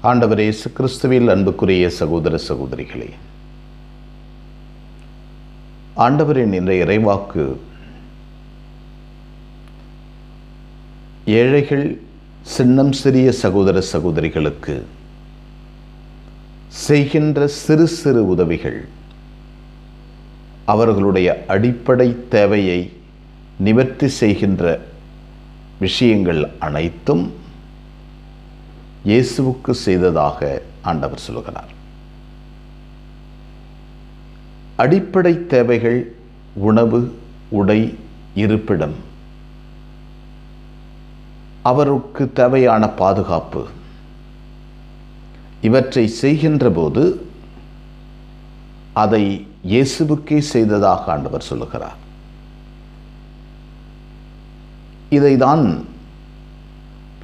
ஆண்டவர் இயேசு கிறிஸ்துவில் அன்புக்குரிய சகோதர சகோதரிகளே ஆண்டவரின் இன்றைய இறைவாக்கு ஏழைகள் சின்னம் சிறிய சகோதர சகோதரிகளுக்கு செய்கின்ற சிறு சிறு உதவிகள் அவர்களுடைய அடிப்படை தேவையை நிவர்த்தி செய்கின்ற விஷயங்கள் அனைத்தும் இயேசுவுக்கு செய்ததாக ஆண்டவர் சொல்கிறார் அடிப்படை தேவைகள் உணவு உடை இருப்பிடம். அவருக்கு தேவையான பாதுகாப்பு. இவற்றை செய்கின்ற போது அதை இயேசுவுக்கே செய்ததாக ஆண்டவர் சொல்லுகிறார். இதைதான்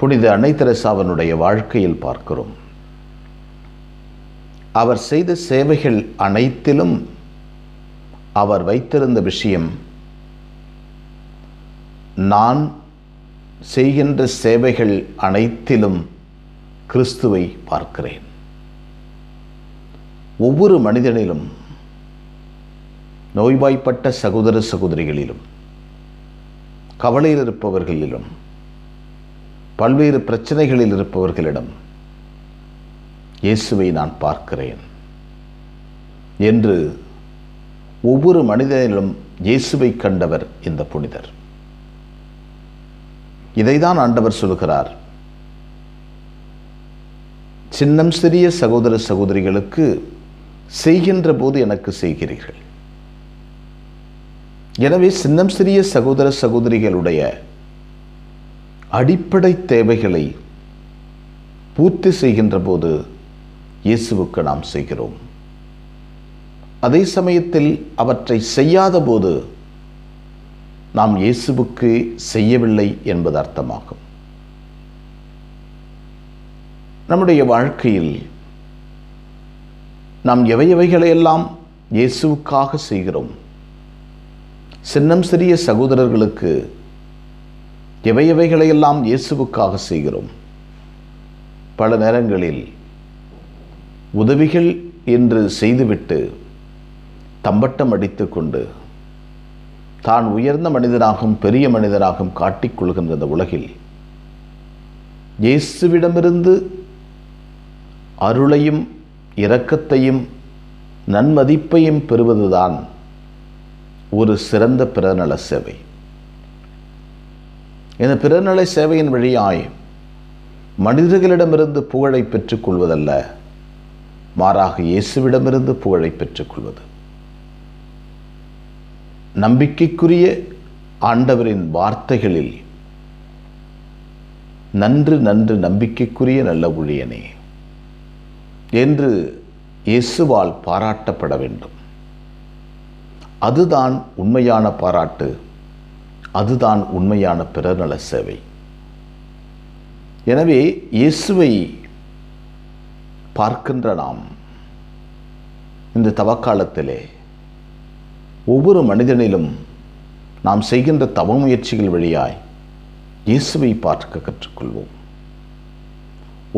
புனித அன்னை தெரசாவனுடைய வாழ்க்கையில் பார்க்கிறோம். அவர் செய்த சேவைகள் அனைத்திலும் அவர் வைத்திருந்த விஷயம் நான் செய்கின்ற சேவைகள் அனைத்திலும் கிறிஸ்துவை பார்க்கிறேன். ஒவ்வொரு மனிதனிலும் நோய்வாய்ப்பட்ட சகோதர சகோதரிகளிலும் கவலையில் இருப்பவர்களிலும் பல்வேறு பிரச்சனைகளில் இருப்பவர்களிடம் இயேசுவை நான் பார்க்கிறேன் என்று ஒவ்வொரு மனிதனிலும் இயேசுவை கண்டவர் இந்த புனிதர். இதைதான் ஆண்டவர் சொல்கிறார். சின்னம் சிறிய சகோதர சகோதரிகளுக்கு செய்கின்ற போது எனக்கு செய்கிறீர்கள். எனவே சின்னம் சிறிய சகோதர சகோதரிகளுடைய அடிப்படை தேவைகளை பூர்த்தி செய்கின்ற போது இயேசுவுக்கு நாம் செய்கிறோம். அதே சமயத்தில் அவற்றை செய்யாத போது நாம் இயேசுவுக்கு செய்யவில்லை என்பது அர்த்தமாகும். நம்முடைய வாழ்க்கையில் நாம் எவை எவைகளையெல்லாம் இயேசுவுக்காக செய்கிறோம். சின்னம் சிறிய சகோதரர்களுக்கு எவை எவைகளையெல்லாம் இயேசுவுக்காக செய்கிறோம். பல நேரங்களில் உதவிகள் என்று செய்துவிட்டு தம்பட்டம் அடித்துக்கொண்டு தான் உயர்ந்த மனிதனாகவும் பெரிய மனிதனாகவும் காட்டிக்கொள்கின்ற இந்த உலகில் இயேசுவிடமிருந்து அருளையும் இரக்கத்தையும் நன்மதிப்பையும் பெறுவதுதான் ஒரு சிறந்த பிறநல சேவை. இந்த பிறநிலை சேவையின் வழியாய் மனிதர்களிடமிருந்து புகழை பெற்றுக்கொள்வதல்ல மாறாக இயேசுவிடமிருந்து புகழை பெற்றுக்கொள்வது. நம்பிக்கைக்குரிய ஆண்டவரின் வார்த்தைகளில் நன்று நன்று நம்பிக்கைக்குரிய நல்ல ஊழியனே என்று இயேசுவால் பாராட்டப்பட வேண்டும். அதுதான் உண்மையான பாராட்டு. அதுதான் உண்மையான பிறர்நல சேவை. எனவே இயேசுவை பார்க்கின்ற நாம் இந்த தவக்காலத்திலே ஒவ்வொரு மனிதனிலும் நாம் செய்கின்ற தவ முயற்சிகள் வழியாய் இயேசுவை பார்க்க கற்றுக்கொள்வோம்.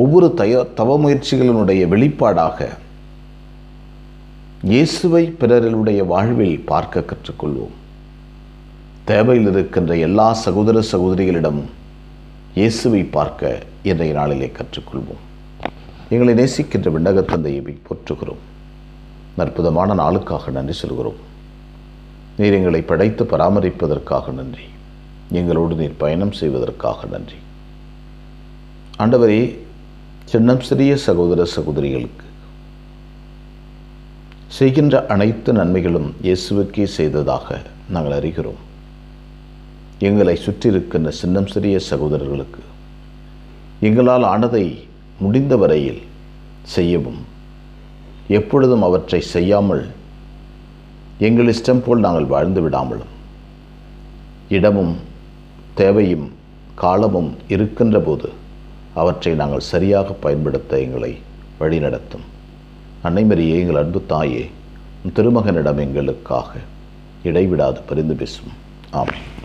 ஒவ்வொரு தய தவ முயற்சிகளினுடைய வெளிப்பாடாக இயேசுவை பிறர்களுடைய வாழ்வில் பார்க்க கற்றுக்கொள்வோம். தேவையில் இருக்கின்ற எல்லா சகோதர சகோதரிகளிடமும் இயேசுவை பார்க்க இன்றைய நாளிலே கற்றுக்கொள்வோம். எங்களை நேசிக்கின்ற விண்ணகத்தந்தையை போற்றுகிறோம். அற்புதமான நாளுக்காக நன்றி சொல்கிறோம். நீர் எங்களை படைத்து பராமரிப்பதற்காக நன்றி. எங்களோடு நீர் பயணம் செய்வதற்காக நன்றி. ஆண்டவரே சின்னம் சிறிய சகோதர சகோதரிகளுக்கு செய்கின்ற அனைத்து நன்மைகளும் இயேசுவுக்கே செய்ததாக நாங்கள் அறிகிறோம். எங்களை சுற்றியிருக்கின்ற சின்னம் சிறிய சகோதரர்களுக்கு. எங்களால் ஆனதை முடிந்த வரையில் செய்யவும் எப்பொழுதும் அவற்றை செய்யாமல் எங்கள் இஷ்டம் போல் நாங்கள் வாழ்ந்து விடாமலும் இடமும் தேவையும் காலமும் இருக்கின்ற போது அவற்றை நாங்கள் சரியாக பயன்படுத்த எங்களை வழிநடத்தும். அன்னைமரியே எங்கள் அன்பு தாயே திருமகனிடம் எங்களுக்காக இடைவிடாது பரிந்து பேசும். ஆமாம்